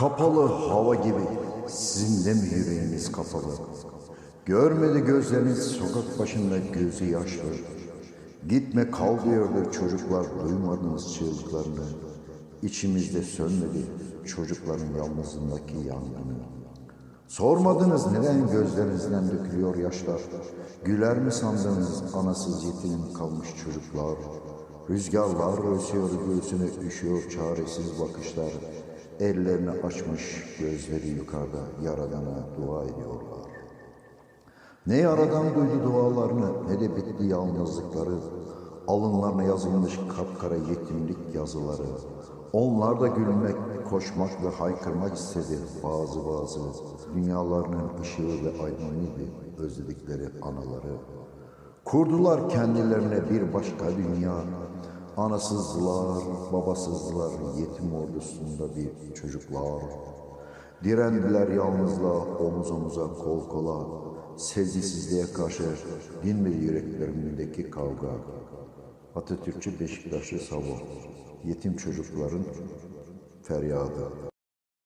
Kapalı hava gibi sizin de mi yüreğiniz kapalı? Görmedi gözleriniz sokak başında gözü yaşlı. Gitme kal diyordu çocuklar duymadınız çığlıklarını. İçimizde sönmedi çocukların yalnızındaki yangını. Sormadınız neden gözlerinizden dökülüyor yaşlar? Güler mi sandınız anasız yetim kalmış çocuklar? Rüzgarlar esiyor göğsüne üşüyor çaresiz bakışlar. Ellerini açmış gözleri yukarıda yaradana dua ediyorlar. Ne yaradan duydu dualarını ne de bitti yalnızlıkları. Alınlarına yazılmış kapkara yetimlik yazıları. Onlar da gülmek, koşmak ve haykırmak istedi bazı bazı. Dünyalarının ışığı ve aydınlığıydı özledikleri anaları. Kurdular kendilerine bir başka dünya. Anasızlar, babasızlar, yetim ordusunda bir çocuklar. Direndiler yalnızla omuz omuza kol kola. Sezgisizliğe karşı dinmedi yüreklerindeki kavga. Atatürkçü Beşiktaşlı Savo, yetim çocukların feryadı.